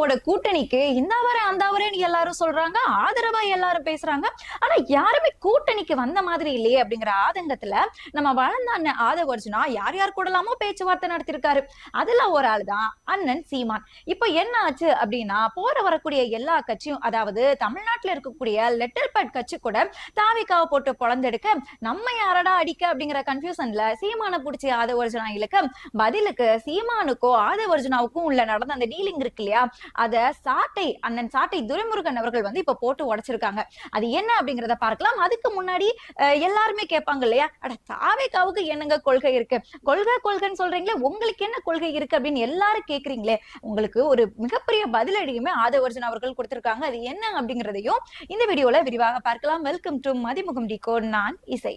திமுகவோட கூட்டணிக்கு இந்த வரை அந்த எல்லாரும் சொல்றாங்க ஆதரவா எல்லாரும் பேசுறாங்க. ஆனா யாருமே கூட்டணிக்கு வந்த மாதிரி இல்லையே அப்படிங்கிற ஆதங்கத்துல நம்ம வளர்ந்த அண்ணன் ஆதவ அர்ஜுனா யார் யார் கூடலாமோ பேச்சுவார்த்தை நடத்திருக்காரு. அதுல ஒரு ஆள் தான் அண்ணன் சீமான். இப்போ என்ன ஆச்சு அப்படின்னா போற வரக்கூடிய எல்லா கட்சியும் அதாவது தமிழ்நாட்டுல இருக்கக்கூடிய லெட்டர் பேட் கட்சி கூட தாவிக்காவை போட்டு பொழந்தெடுக்க நம்ம யாரடா அடிக்க அப்படிங்கிற கன்ஃபியூஷன்ல சீமானை பிடிச்சி ஆதவ அர்ஜுனா இழுக்க பதிலுக்கு சீமானுக்கோ ஆதவ அர்ஜுனாவுக்கும் உள்ள நடந்த அந்த டீலிங் இருக்கு இல்லையா அத சாட்டை அண்ணன் சாட்டை துரைமுருகன் அவர்கள் வந்து இப்ப போட்டு உடைச்சிருக்காங்க. அது என்ன அப்படிங்கறத பார்க்கலாம். அதுக்கு முன்னாடி எல்லாருமே கேட்பாங்க இல்லையா? அட தாவேக்காவுக்கு என்னங்க கொள்கை இருக்கு? கொள்கை கொள்கைன்னு சொல்றீங்களே உங்களுக்கு என்ன கொள்கை இருக்கு அப்படின்னு எல்லாரும் கேக்குறீங்களே உங்களுக்கு ஒரு மிகப்பெரிய பதிலடியுமே ஆதவர்ஜன் அவர்கள் கொடுத்திருக்காங்க. அது என்ன அப்படிங்கறதையும் இந்த வீடியோல விரிவாக பார்க்கலாம். வெல்கம் டு மதிமுகம் டிகோ நான் இசை.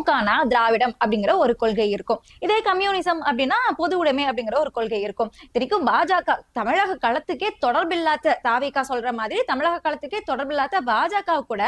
திமுகனா திராவிடம் அப்படிங்கிற ஒரு கொள்கை இருக்கும். இதே கம்யூனிசம் அப்படின்னா பொது உடைமை அப்படிங்கிற ஒரு கொள்கை இருக்கும். இத்தனைக்கும் பாஜக தமிழக களத்துக்கே தொடர்பில்லாத தாவிகா சொல்ற மாதிரி தமிழக களத்துக்கே தொடர்பில்லாத பாஜக கூட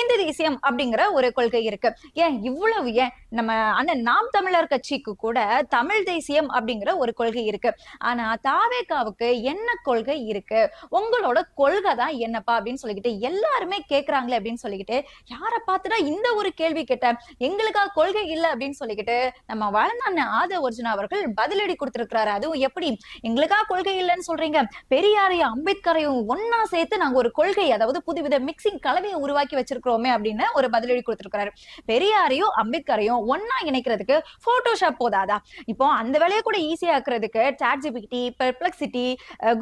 இந்து தேசியம் அப்படிங்கிற ஒரு கொள்கை இருக்கு. ஏன் இவ்வளவு ஏன்? நம்ம அண்ணன் நாம் தமிழர் கட்சிக்கு கூட தமிழ் தேசியம் அப்படிங்கிற ஒரு கொள்கை இருக்கு. ஆனா தாவேகாவுக்கு என்ன கொள்கை இருக்கு? உங்களோட கொள்கை தான் என்னப்பா அப்படின்னு சொல்லிக்கிட்டு எல்லாருமே கேக்குறாங்களே அப்படின்னு சொல்லிக்கிட்டு யாரை பார்த்துடா இந்த ஒரு கேள்வி கேட்ட? எங்களுக்கு கொள்கை இல்ல அப்படின்னு சொல்லிக்கிட்டு நம்ம வளர்ந்த ஆத ஒர்ஜுனா அவர்கள் பதிலடி கொடுத்திருக்கிறாரு. அதுவும் எப்படி? எங்களுக்கா கொள்கை இல்லைன்னு சொல்றீங்க. பெரியாரையும் அம்பேத்கரையும் ஒன்னா சேர்த்து நாங்க ஒரு கொள்கை அதாவது புதுவித மிக்சிங் கலவையை உருவாக்கி வச்சிருக்கிறோமே அப்படின்னு ஒரு பதிலடி கொடுத்திருக்கிறாரு. பெரியாரையும் அம்பேத்கரையும் ஒன்னா இணைக்கிறதுக்கு போட்டோஷாப் போதாதா? இப்போ அந்த வேலையை கூட ஈஸியா ஆக்குறதுக்கு சாட் ஜிபிடி பெர்ப்ளெக்சிட்டி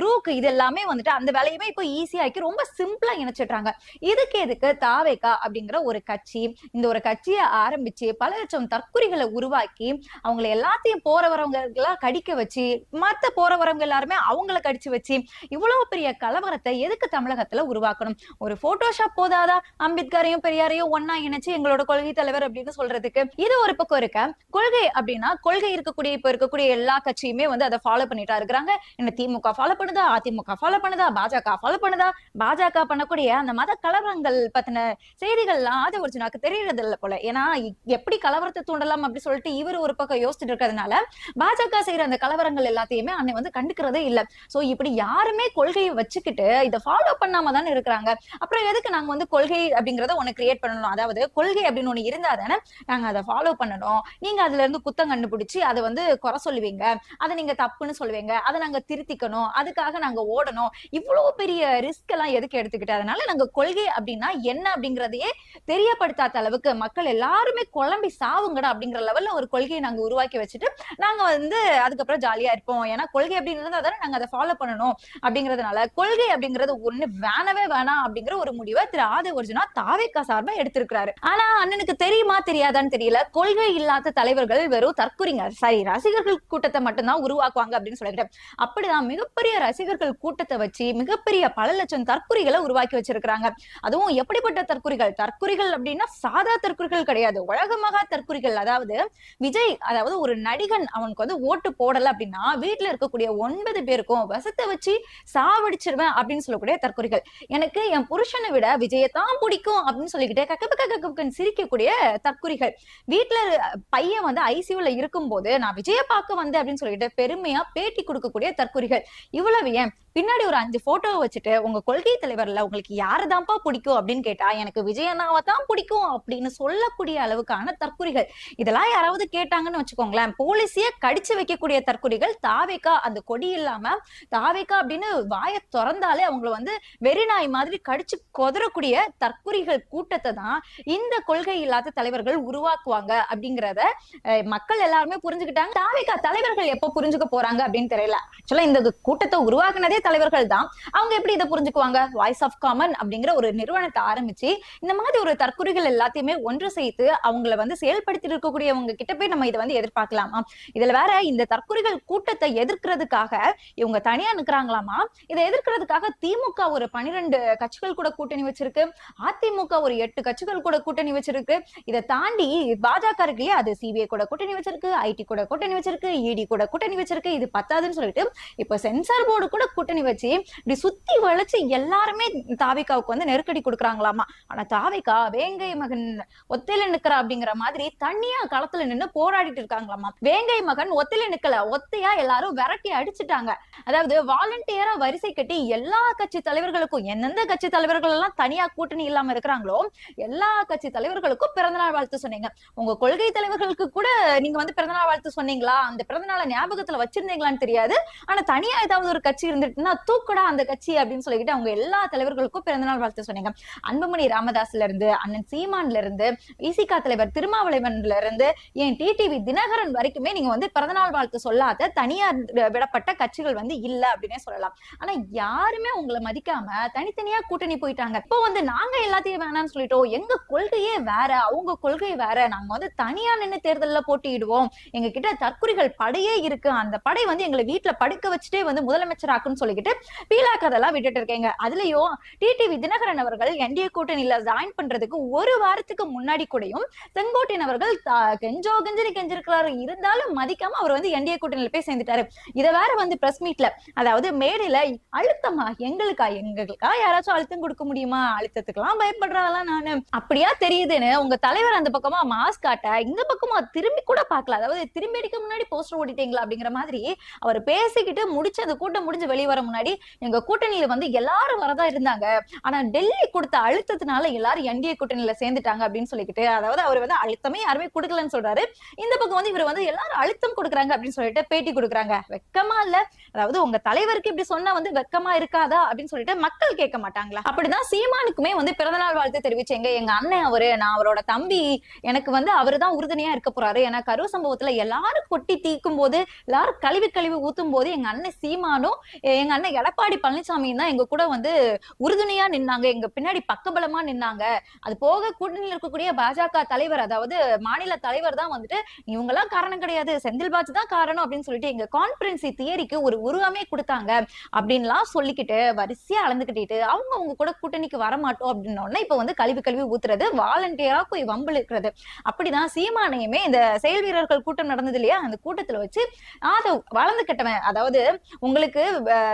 குரூக் இது எல்லாமே வந்துட்டு அந்த வேலையுமே இப்போ ஈஸியாக்கி ரொம்ப சிம்பிளா இணைச்சிடுறாங்க. இதுக்கு எதுக்கு தாவேக்கா அப்படிங்கிற ஒரு கட்சி இந்த ஒரு கட்சியை ஆரம்பிச்சு பல லட்சம் தற்குறிகளை உருவாக்கி அவங்களை எல்லாத்தையும் போற வரவங்க எல்லாம் கடிக்க வச்சு மத்த போற வரவங்க எல்லாருமே அவங்கள கடிச்சு வச்சு இவ்வளவு பெரிய கலவரத்தை எதுக்கு தமிழகத்துல உருவாக்கணும்? ஒரு போட்டோஷாப் போதாதா? அம்பேத்கரையும் பெரியாரையும் ஒன்னா இணைச்சு எங்களோட கொள்கை தலைவர் அப்படின்னு சொல்றதுக்கு இது ஒரு பக்கம் இருக்க? கொள்கை அப்படின்னா கொள்கை இருக்கக்கூடிய இப்ப இருக்கக்கூடிய எல்லா கட்சியுமே வந்து அதை ஃபாலோ பண்ணிட்டா இருக்கிறாங்க. என்ன திமுக ஃபாலோ பண்ணுதா? அதிமுக ஃபாலோ பண்ணுதா? பாஜக ஃபாலோ பண்ணுதா? பாஜக பண்ணக்கூடிய அந்த மத கலவரங்கள் பத்தின செய்திகள்லாம் ஆதி ஒரிஜினாக்கு தெரியறது இல்ல போல. ஏன்னா எப்படி கலவரத்தை தூண்டலாம் அப்படி சொல்லிட்டு இவர் ஒரு பக்கம் யோசிச்சுட்டு இருக்கிறதுனால பாஜக செய்யற அந்த கலவரங்கள் எல்லாத்தையுமே அன்னை வந்து கண்டுக்கிறதே இல்ல. சோ இப்படி யாருமே கொள்கையை வச்சுக்கிட்டு இதை ஃபாலோ பண்ணாம தானே இருக்கிறாங்க. அப்புறம் எதுக்கு நாங்க வந்து கொள்கை அப்படிங்கறத ஒண்ணு கிரியேட் பண்ணணும்? அதாவது கொள்கை அப்படின்னு ஒண்ணு இருந்தா தானே நாங்க அதை ஃபாலோ பண்ணணும். நீங்க அதுல இருந்து குத்தம் கண்டுபிடிச்சு அதை வந்து குறை சொல்லுவீங்க. அதை நீங்க தப்புன்னு சொல்லுவீங்க. அதை நாங்க திருத்திக்கணும். அதுக்காக நாங்க ஓடணும். இவ்வளவு பெரிய ரிஸ்க் எல்லாம் எதுக்கு எடுத்துக்கிட்டு? அதனால நாங்க கொள்கை அப்படின்னா என்ன அப்படிங்கறதையே தெரியப்படுத்தாத அளவுக்கு மக்கள் எல்லாருமே குழம்பி சாவுங்கடா அப்படிங்கிற லெவல்ல ஒரு கொள்கையை நாங்க உருவாக்கி வச்சுட்டு நாங்க வந்து அதுக்கப்புறம் ஜாலியா இருப்போம். ஏன்னா கொள்கை அப்படிங்கிறது இருந்தா நாங்க அதை ஃபாலோ பண்ணணும் அப்படிங்கறதுனால கொள்கை அப்படிங்கறது ஒண்ணு வேணவே வேணாம் அப்படிங்கிற ஒரு முடிவை திரு ஆதி ஒரிஜினா தாவேக்கா சார்பா எடுத்திருக்கிறாரு. ஆனா அண்ணனுக்கு தெரியுமா தெரியாதான்னு தெரியல. கொள்கை இல்லாத தலைவர்கள் வெறும் தற்குறிங்க சாரி ரசிகர்கள் கூட்டத்தை மட்டும்தான் உருவாக்குவாங்க அப்படின்னு சொல்லிட்டு. அப்படிதான் மிகப்பெரிய ரசிகர்கள் கூட்டத்தை வச்சு மிகப்பெரிய பல லட்சம் தற்குறிகளை உருவாக்கி வச்சிருக்கிறாங்க. அதுவும் எப்படிப்பட்ட தற்குறிகள் தற்குறிகள் அப்படின்னா சாதா தற்குறிகள் கிடையாது. உலகமகா தற்குறிகள் அதாவது விஜய் அதாவது ஒரு நடிகன் அவனுக்கு வந்து ஓட்டு போடல அப்படின்னா வீட்டுல இருக்கக்கூடிய ஒன்பது பேருக்கும் வசத்தை வச்சு சாவடிச்சிருவேன் அப்படின்னு சொல்லக்கூடிய தற்குறிகள் எனக்கு என் புருஷனை விட விஜயை தான் பிடிக்கும் அப்படின்னு சொல்லிக்கிட்டு கக்கபக்க கக்கபக்கன்னு சிரிக்கக்கூடிய தற்குறிகள் வீட்டுல பையன் வந்து ஐசியூல இருக்கும்போது நான் விஜய பார்க்க வந்தேன் அப்படின்னு சொல்லிட்டு பெருமையா பேட்டி கொடுக்கக்கூடிய தற்குறிகள் இவ்வளவு ஏன்? பின்னாடி ஒரு அஞ்சு போட்டோவை வச்சுட்டு உங்க கொள்கை தலைவர்ல உங்களுக்கு யாருதான்ப்பா பிடிக்கும் அப்படின்னு கேட்டா எனக்கு விஜயனாவை தான் பிடிக்கும் அப்படின்னு சொல்லக்கூடிய அளவுக்கான தற்குறிகள் இதெல்லாம் யாராவது கேட்டாங்கன்னு வச்சுக்கோங்களேன். போலீஸையே கடிச்சு வைக்கக்கூடிய தற்குறிகள் தாவேக்கா அந்த கொடி இல்லாம தாவேக்கா அப்படின்னு வாயை திறந்தாலே அவங்கள வந்து வெறிநாய் மாதிரி கடிச்சு கொதறக்கூடிய தற்குறிகள் கூட்டத்தை தான் இந்த கொள்கை இல்லாத தலைவர்கள் உருவாக்குவாங்க அப்படிங்கிறத மக்கள் எல்லாருமே புரிஞ்சுக்கிட்டாங்க. தாவேக்கா தலைவர்கள் எப்போ புரிஞ்சுக்க போறாங்க அப்படின்னு தெரியல. ஆக்சுவலா இந்த கூட்டத்தை உருவாக்குனதே தலைவர்கள் தான் அவங்க எப்படி இதை புரிஞ்சுக்குவாங்க? வாய்ஸ் ஆஃப் காமன் அப்படிங்கிற ஒரு நிறுவனத்தை ஆரம்பிச்சு இந்த மாதிரி ஒரு தற்கொலைகள் எல்லாத்தையுமே ஒன்று சேர்த்து அவங்கள வந்து செயல்படுத்தி இருக்கக்கூடியவங்க கிட்ட போய் நம்ம இதை வந்து எதிர்பார்க்கலாமா? இதுல வேற இந்த தற்கொலைகள் கூட்டத்தை எதிர்க்கிறதுக்காக இவங்க தனியா நிக்கிறாங்களாமா? இதை எதிர்க்கிறதுக்காக திமுக ஒரு பனிரெண்டு கட்சிகள் கூட கூட்டணி வச்சிருக்கு. அதிமுக ஒரு எட்டு கட்சிகள் கூட கூட்டணி வச்சிருக்கு. இதை தாண்டி பாஜக இருக்குல்லையே? அது சிபிஐ கூட கூட்டணி வச்சிருக்கு ஐடி கூட கூட்டணி வச்சிருக்கு இடி கூட கூட்டணி வச்சிருக்கு. இது பத்தாதுன்னு சொல்லிட்டு இப்ப சென்சார் போர்டு கூட கூட்டணி வச்சு இப்படி சுத்தி வளைச்சு எல்லாருமே தாவிகாவுக்கு வந்து நெருக்கடி கொடுக்குறாங்களாமா. ஆனா தாவிகா வேங்கை மகன் ஒத்தையில நிக்கிறா அப்படிங்கிற மாதிரி தனியா களத்துல நின்னு போராடிட்டு இருக்காங்களாமா. வேங்கை மகன் ஒத்தையில நிக்கல. ஒத்தையா எல்லாரும் விரட்டி அடிச்சுட்டாங்க. அதாவது வாலண்டியரா வரிசை கட்டி எல்லா கட்சி தலைவர்களுக்கும் எந்தெந்த கட்சி தலைவர்கள் எல்லாம் தனியா கூட்டணி இல்லாம இருக்கிறாங்களோ எல்லா கட்சி தலைவர்களுக்கும் பிறந்தநாள் வாழ்த்து சொன்னீங்க. உங்க கொள்கை தலைவர்களுக்கு கூட நீங்க வந்து பிறந்தநாள் வாழ்த்து சொன்னீங்களா? அந்த பிறந்தநாளை ஞாபகத்துல வச்சிருந்தீங்களான்னு தெரியாது. ஆனா தனியா ஏதாவது ஒரு கட்சி இருந்துட்டு இருந்துட்டுன்னா தூக்குடா அந்த கட்சி அப்படின்னு சொல்லிக்கிட்டு அவங்க எல்லா தலைவர்களுக்கும் பிறந்தநாள் வாழ்த்து சொன்னீங்க. அன்புமணி ராமதாஸ்ல இருந்து அண்ணன் சீமான்ல இருந்து இசிகா தலைவர் திருமாவளவன்ல இருந்து ஏன் டிடிவி தினகரன் வரைக்குமே நீங்க வந்து பிறந்தநாள் வாழ்த்து சொல்லாத தனியார் விடப்பட்ட கட்சிகள் வந்து இல்ல அப்படின்னே சொல்லலாம். ஆனா யாருமே உங்களை மதிக்காம தனித்தனியா கூட்டணி போயிட்டாங்க. இப்போ வந்து நாங்க எல்லாத்தையும் வேணாம்னு சொல்லிட்டோம். எங்க கொள்கையே வேற அவங்க கொள்கை வேற. நாங்க வந்து தனியா நின்று தேர்தலில் போட்டியிடுவோம். எங்க கிட்ட தற்குறிகள் படையே இருக்கு. அந்த படை வந்து எங்களை வீட்டுல படுக்க வச்சுட்டே வந்து முதலமைச்சர் ஆக்குன்னு சொல்லிக்கிட்டு பீலா கதெல்லாம் விட்டுட்டு இருக்கேங்க. அதுலயும் டிடிவி தினகரன் அவர்கள் என்டிஏ கூட்டணியில ஜாயின் பண்றதுக்கு ஒரு வாரத்துக்கு முன்னாடி கூடயும் செங்கோட்டையன் அவர்கள் கெஞ்சோ கெஞ்சரி கெஞ்சிருக்கிறாரு. இருந்தாலும் மதிக்காம அவர் வந்து என்டிஏ கூட்டணியில போய் சேர்ந்துட்டாரு. இதை வேற வந்து பிரஸ் மீட்ல அதாவது மேடையில அழுத்தமா எங்களுக்கா எங்களுக்கா யாராச்சும் அழுத்தம் கொடுக்க முடியுமா? அழுத்தத்துக்கெல்லாம் பயப்படுறாலாம் நானு? அப்படியா தெரியுதுன்னு உங்க தலைவர் அந்த பக்கமா மாஸ்க் காட்ட இந்த பக்கமா திரும்பி கூட பார்க்கல. அதாவது திரும்பி அடிக்க முன்னாடி போஸ்டர் ஓடிட்டீங்களா அப்படிங்கிற மாதிரி அவர் பேசிக்கிட்டு முடிச்சு அந்த கூட்டம் முடிஞ்சு வெளியே வர முன்னாடி எங்க கூட்டணியில வந்து எல்லாரும் வரதா இருந்தாங்க. ஆனா டெல்லி கொடுத்த அழுத்தத்தினால எல்லாரும் என்டிஏ கூட்டணியில சேர்ந்துட்டாங்க அப்படின்னு சொல்லிக்கிட்டு அதாவது அவர் வந்து அழுத்தமே யாருமே கொடுக்கலன்னு சொல்றாரு. இந்த பக்கம் வந்து இவர் வந்து எல்லாரும் அழுத்தம் கொடுக்குறாங்க அப்படின்னு சொல்லிட்டு பேட்டி கொடுக்குறாங்க. வெக்கமா இல்ல. அதாவது உங்க தலைவருக்கு இப்படி சொன்னா வந்து வெக்கமா இருக்காதா அப்படின்னு சொல்லிட்டு மக்கள் கேட்க மாட்டாங்களா? அப்படிதான் சீமானுக்குமே வந்து பிறந்தநாள் வாழ்த்து தெரிவிச்சேங்க எங்க அண்ணன் அவரு நான் அவரோட தம்பி எனக்கு வந்து அவரு தான் உறுதுணையா இருக்க போறாரு. ஏன்னா கரு சம்பவத்துல எல்லாரும் கொட்டி தீக்கும் போது எல்லாரும் கழுவி கழுவி ஊத்தும் போது எங்க அண்ணன் சீமானும் எங்க அண்ணன் எடப்பாடி பழனிசாமி தான் எங்க கூட வந்து உறுதுணையா நின்னாங்க. எங்க பின்னாடி பக்கபலமா நின்னாங்க. அது போக கூட்டணியில் இருக்கக்கூடிய பாஜக தலைவர் அதாவது மாநில தலைவர் தான் வந்துட்டு இவங்க எல்லாம் காரணம் கிடையாது. செந்தில் பாஜ் தான் காரணம் அப்படின்னு சொல்லிட்டு எங்க கான்பரன்சி தியரிக்கு ஒரு உருவமே கொடுத்தாங்க. அப்படின்லாம் சொல்லிக்கிட்டு வரிசையா அளந்துக்கிட்டு அவங்க அவங்க கூட கூட்டணிக்கு வர மாட்டோம் அப்படின்னு இப்ப வந்து கழுவி கழுவி ஊத்துறது வாலண்டியரா போய் வம்பு இருக்கிறது அப்படிதான் சீமானையுமே இந்த செயல் வீரர்கள் கூட்டம் நடந்தது இல்லையா? அந்த கூட்டத்துல வச்சு அதை வளர்ந்து கட்டவன் அதாவது உங்களுக்கு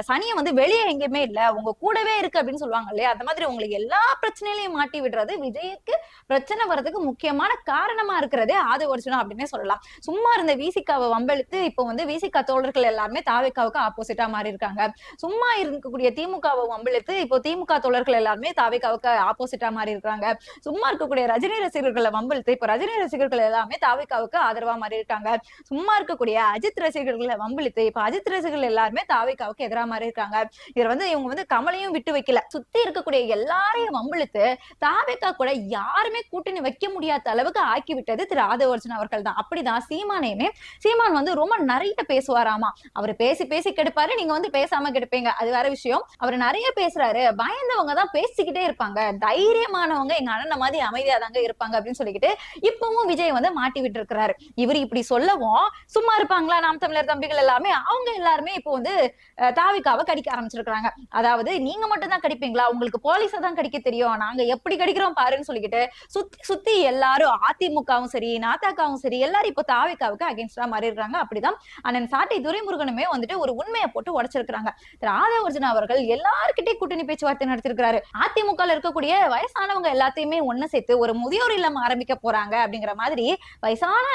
சனியை வந்து வெளியே எங்கேயுமே இல்ல. உங்க கூடவே இருக்கு அப்படின்னு சொல்லுவாங்க இல்லையா? அந்த மாதிரி உங்களுக்கு எல்லா பிரச்சனையிலையும் மாட்டி விடுறது விஜய்க்கு பிரச்சனை வர்றதுக்கு முக்கியமான காரணமா இருக்கிறதே ஆதி ஒரிஜினல் அப்படின்னே சொல்லலாம். சும்மா இருந்த விசிகாவை வம்பெழுத்து இப்போ வந்து விசிகா தோழர்கள் எல்லாருமே தாவேக்காவுக்கு ஆப்போசிட்டா மாறி இருக்காங்க. சும்மா இருக்கக்கூடிய திமுகவை வம்பிழுத்து இப்போ திமுக தோழர்கள் எல்லாருமே தாவேக்காவுக்கு ஆப்போசிட்டா மாறி இருக்காங்க. சும்மா இருக்கக்கூடிய ரஜினி ரசிகர்களை வம்பிழுத்து இப்போ ரஜினி ரசிகர்கள் எல்லாமே தாவேக்காவுக்கு ஆதரவா மாறி இருக்காங்க. சும்மா இருக்கக்கூடிய அஜித் ரசிகர்களை வம்பிழுத்து இப்போ அஜித் ரசிகர்கள் எல்லாருமே தாவேக்காவுக்கு எதிராக மாதிரி இருக்காங்க. இதுல வந்து இவங்க வந்து கமலையும் விட்டு வைக்கல. சுத்தி இருக்கக்கூடிய எல்லாரையும் வம்பிழுத்து தாவேக்கா கூட யாருமே கூட்டணி வைக்க முடியாத அளவுக்கு ஆக்கி விட்டது திரு ஆதவர்ஜன் அவர்கள் தான். அப்படிதான் சீமானையுமே சீமான் வந்து ரொம்ப நிறைய பேசுவாராமா. அவர் பேசி பேசி கெடுப்பாரு நீங்க வந்து பேசாம கெடுப்பீங்க. அது வேற விஷயம். அவர் நிறைய பேசுறாரு. பயந்தவங்க தான் பேசிக்கிட்டே இருப்பாங்க. தைரியமானவங்க எங்க அண்ணன் மாதிரி அமைதியா தாங்க இருப்பாங்க அப்படின்னு சொல்லிக்கிட்டு இப்பவும் விஜய் வந்து மாட்டி விட்டு இருக்கிறாரு இவர் இப்படி சொல்லவும் சும்மா இருப்பாங்களா நாம் தமிழர் தம்பிகள் எல்லாமே? அவங்க எல்லாருமே இப்போ வந்து தாவி தாவிக்காவை கடிக்க ஆரம்பிச்சிருக்காங்க அதாவது நீங்க மட்டும் தான் கடிப்பீங்களா? உங்களுக்கு போலீஸை தான் கடிக்க தெரியும். நாங்க எப்படி கடிக்கிறோம் பாருன்னு சொல்லிக்கிட்டு சுத்தி சுத்தி எல்லாரும் அதிமுகவும் சரி நாத்தாக்காவும் சரி எல்லாரும் இப்போ தாவிக்காவுக்கு அகேன்ஸ்டா மாறி இருக்காங்க அப்படிதான் அண்ணன் சாட்டை துரைமுருகனுமே வந்துட்டு ஒரு உண்மையை போட்டு உடைச்சிருக்காங்க ராதா ஆதவர்ஜன் அவர்கள் எல்லாருக்கிட்டே கூட்டணி பேச்சுவார்த்தை நடத்திருக்கிறாரு. அதிமுக இருக்கக்கூடிய வயசானவங்க எல்லாத்தையுமே ஒண்ணு சேர்த்து ஒரு முதியோர் இல்லம் ஆரம்பிக்க போறாங்க அப்படிங்கிற மாதிரி வயசான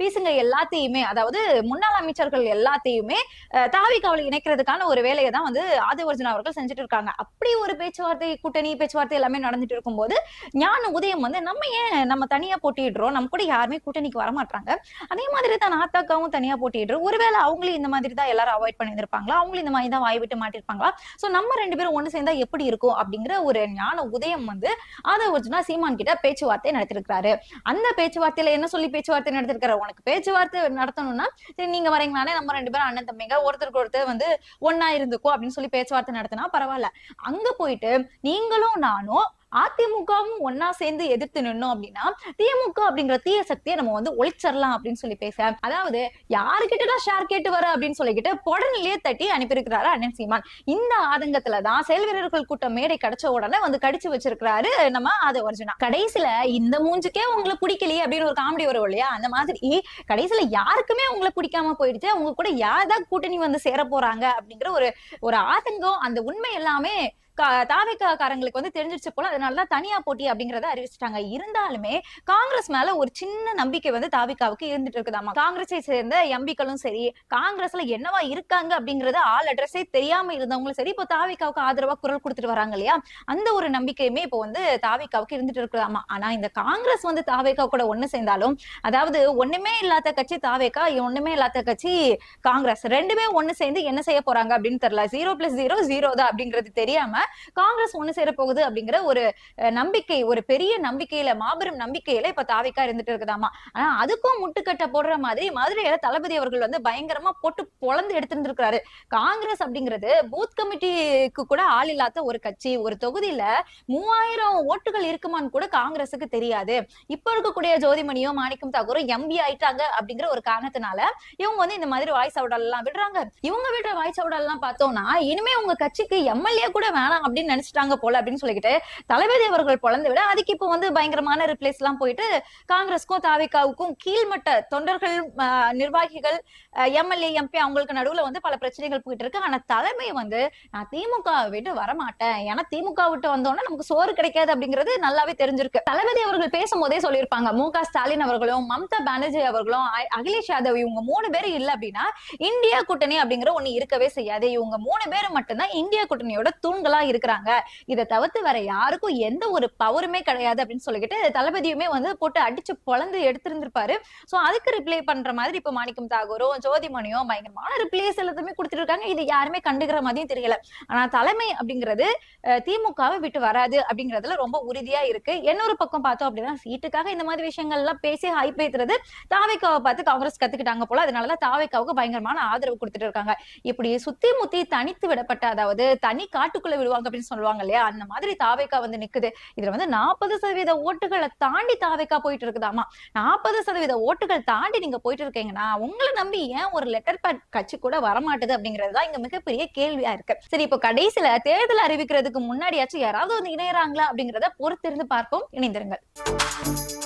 பீசுங்க எல்லாத்தையுமே அதாவது முன்னாள் அமைச்சர்கள் எல்லாத்தையுமே அஹ், தாவிகாவில் இணைக்கிறதுக்கான ஒரு வேலையை தான் வந்து ஆதிவர்ஜன் அவர்கள் செஞ்சுட்டு இருக்காங்க. அப்படி ஒரு பேச்சுவார்த்தை கூட்டணி பேச்சுவார்த்தை எல்லாமே நடந்துட்டு இருக்கும்போது ஞான உதயம் வந்து நம்ம ஏன் நம்ம தனியா போட்டிடுறோம் நம்ம கூட யாருமே கூட்டணிக்கு வர மாட்டாங்க அதே மாதிரி தான் நாத்தாக்காவும் தனியா போட்டிடுறோம் ஒருவேளை அவங்களும் இந்த மாதிரி தான் எல்லாரும் அவாய்ட் பண்ணியிருப்பாங்களா அவங்களும் இந்த மாதிரி தான் வாய் விட்டு மாட்டிருப்பாங்களா சோ நம்ம ரெண்டு பேரும் ஒண்ணு சேர்ந்தா எப்படி இருக்கும்? அப்படிங்கிற ஒரு ஞான உதயம் வந்து ஆதவர்ஜுனா சீமான் கிட்ட பேச்சுவார்த்தை நடத்திருக்காரு அந்த பேச்சுவார்த்தையில என்ன சொல்லி பேச்சுவார்த்தை நடத்திருக்காரு உனக்கு பேச்சுவார்த்தை நடத்தணும்னா சரி நீங்க வரீங்களானே நம்ம ரெண்டு பேரும் அண்ணன் தம்பிங்க ஒருத்தருக்கு ஒருத்தர் வந்து ஒன்னா இருந்துக்கோ அப்படின்னு சொல்லி பேச்சுவார்த்தை நடத்தினா பரவாயில்ல. அங்க போயிட்டு நீங்களும் நானும் அதிமுகவும் ஒன்னா சேர்ந்து எதிர்த்து நின்னோம் அப்படின்னா திமுக அப்படிங்கிற தீய சக்தியை நம்ம வந்து ஒழிச்சிடலாம் அப்படின்னு சொல்லி பேச அதாவது யாருக்கிட்ட ஷேர் கேட்டு வர அப்படின்னு சொல்லிக்கிட்டு புடனிலேயே தட்டி அனுப்பியிருக்கிறாரு அண்ணன் சீமான். இந்த ஆதங்கத்துல தான் செயல் வீரர்கள் கூட்டம் மேடை கிடைச்ச உடனே வந்து கடிச்சு வச்சிருக்கிறாரு நம்ம அது ஒரிஜினா கடைசியில இந்த மூஞ்சுக்கே உங்களை பிடிக்கலையே அப்படின்னு ஒரு காமெடி வரும் இல்லையா? அந்த மாதிரி கடைசியில யாருக்குமே உங்களை பிடிக்காம போயிடுச்சு. அவங்க கூட யார் தான் கூட்டணி வந்து சேர போறாங்க அப்படிங்கிற ஒரு ஒரு ஆதங்கம் அந்த உண்மை எல்லாமே தாவைக்காரங்களுக்கு வந்து தெரிஞ்சிருச்சு போல அதனாலதான் தனியா போட்டி அப்படிங்கறத அறிவிச்சிட்டாங்க. இருந்தாலுமே காங்கிரஸ் மேல ஒரு சின்ன நம்பிக்கை வந்து தாவிக்காவுக்கு இருந்துட்டு இருக்குதாமா? காங்கிரஸை சேர்ந்த எம்பிக்களும் சரி காங்கிரஸ்ல என்னவா இருக்காங்க அப்படிங்கறது ஆள் அட்ரஸே தெரியாம இருந்தவங்களும் சரி இப்போ தாவிக்காவுக்கு ஆதரவா குரல் கொடுத்துட்டு வராங்க இல்லையா? அந்த ஒரு நம்பிக்கையுமே இப்போ வந்து தாவிக்காவுக்கு இருந்துட்டு இருக்குதாமா? ஆனா இந்த காங்கிரஸ் வந்து தாவேக்கா கூட ஒண்ணு சேர்ந்தாலும் அதாவது ஒண்ணுமே இல்லாத கட்சி தாவேக்கா ஒண்ணுமே இல்லாத கட்சி காங்கிரஸ். ரெண்டுமே ஒண்ணு சேர்ந்து என்ன செய்ய போறாங்க அப்படின்னு தெரியல. ஜீரோ பிளஸ் ஜீரோ ஜீரோ தான் அப்படிங்கிறது தெரியாம காங்கிரஸ் ஒண்ணு சேர போகுது அப்படிங்கிற ஒரு நம்பிக்கை ஒரு பெரிய நம்பிக்கையில மாபெரும் நம்பிக்கையில இப்ப தாவிக்கா இருந்துட்டு இருக்குதாமா. ஆனா அதுக்கும் முட்டுக்கட்டை போடுற மாதிரி மதுரையில தளபதி அவர்கள் வந்து பயங்கரமா போட்டு பொழந்து எடுத்திருந்திருக்காரு காங்கிரஸ் அப்படிங்கிறது பூத் கமிட்டிக்கு கூட ஆள் இல்லாத ஒரு கட்சி. ஒரு தொகுதியில மூவாயிரம் ஓட்டுகள் இருக்குமான்னு கூட காங்கிரஸுக்கு தெரியாது. இப்ப இருக்கக்கூடிய ஜோதிமணியோ மாணிக்கம் தாக்கூரோ எம்பி ஆயிட்டாங்க அப்படிங்கிற ஒரு காரணத்தினால இவங்க வந்து இந்த மாதிரி வாய்ஸ் அவுடல் எல்லாம் விடுறாங்க. இவங்க விடுற வாய்ஸ் அவுடல் எல்லாம் பார்த்தோம்னா இனிமே உங்க கட்சிக்கு எம்எல்ஏ கூட வேணாம். அப்படின்னு நினைச்சிட்டாங்க போல அப்படின்னு சொல்லிக்கிட்டு தளபதி அவர்கள் பொழந்து விட அதுக்கு இப்போ வந்து பயங்கரமான ரிப்ளேஸ் எல்லாம் போயிட்டு காங்கிரஸ்க்கும் தாவிகாவுக்கும் கீழ்மட்ட தொண்டர்கள் நிர்வாகிகள் எம்எல்ஏ எம்பி அவங்களுக்கு நடுவுல வந்து பல பிரச்சனைகள் போயிட்டு இருக்கு. ஆனா தலைமை வந்து நான் திமுக விட்டு வரமாட்டேன். ஏன்னா திமுக விட்டு வந்தோம்னா நமக்கு சோறு கிடைக்காது அப்படிங்கிறது நல்லாவே தெரிஞ்சிருக்கு. தளபதி அவர்கள் பேசும்போதே சொல்லியிருப்பாங்க. மு க ஸ்டாலின் அவர்களும் மம்தா பானர்ஜி அவர்களும் அகிலேஷ் யாதவ் இவங்க மூணு பேர் இல்ல அப்படின்னா இந்தியா கூட்டணி அப்படிங்கிற ஒண்ணு இருக்கவே செய்யாது. இவங்க மூணு பேர் மட்டும்தான் இந்தியா கூட்டணியோட தூண்களா இருக்கிறாங்க. இதை தவிர்த்து வேற யாருக்கும் எந்த ஒரு பவருமே கிடையாது அப்படின்னு சொல்லிக்கிட்டு தளபதியுமே வந்து போட்டு அடிச்சு பொழந்து எடுத்திருந்திருப்பாரு. சோ அதுக்கு ரிப்ளை பண்ற மாதிரி இப்ப மாணிக்கம் தாகூரும் ஜோதிமணியும் பயங்கரமான ரிப்ளேஸ் எல்லாத்தையுமே கொடுத்துட்டு இருக்காங்க இது யாருமே கண்டுக்கிற மாதிரியும் தெரியல. ஆனா தலைமை அப்படிங்கிறது திமுகவை விட்டு வராது அப்படிங்கறதுல ரொம்ப உறுதியா இருக்கு. இன்னொரு பக்கம் பார்த்தோம் அப்படின்னா சீட்டுக்காக இந்த மாதிரி விஷயங்கள் எல்லாம் பேசி ஹைப் ஏத்துறது தாவைக்காவை பார்த்து காங்கிரஸ் கத்துக்கிட்டாங்க போல. அதனாலதான் தாவைக்காவுக்கு பயங்கரமான ஆதரவு கொடுத்துட்டு இருக்காங்க இப்படி சுத்தி முத்தி தனித்து விடப்பட்ட அதாவது தனி காட்டுக்குள்ள விடுவாங்க அப்படின்னு சொல்லுவாங்க இல்லையா? அந்த மாதிரி தாவைக்கா வந்து நிக்குது. இதுல வந்து நாற்பது சதவீத ஓட்டுகளை தாண்டி தாவைக்கா போயிட்டு இருக்குதாமா நாற்பது சதவீத ஓட்டுகள் தாண்டி நீங்க போயிட்டு இருக்கீங்கன்னா உங்களை நம்பி ஏன் ஒரு லெட்டர் பேட் கட்சி கூட வரமாட்டுது அப்படிங்கிறது தான் இங்க மிகப்பெரிய கேள்வியா இருக்கு. சரி இப்போ கடைசியில தேர்தல் அறிவிக்கிறதுக்கு முன்னாடியாச்சும் யாராவது வந்து இணையறாங்களா அப்படிங்கறத பொறுத்திருந்து பார்ப்போம். இணைந்திருங்கள்.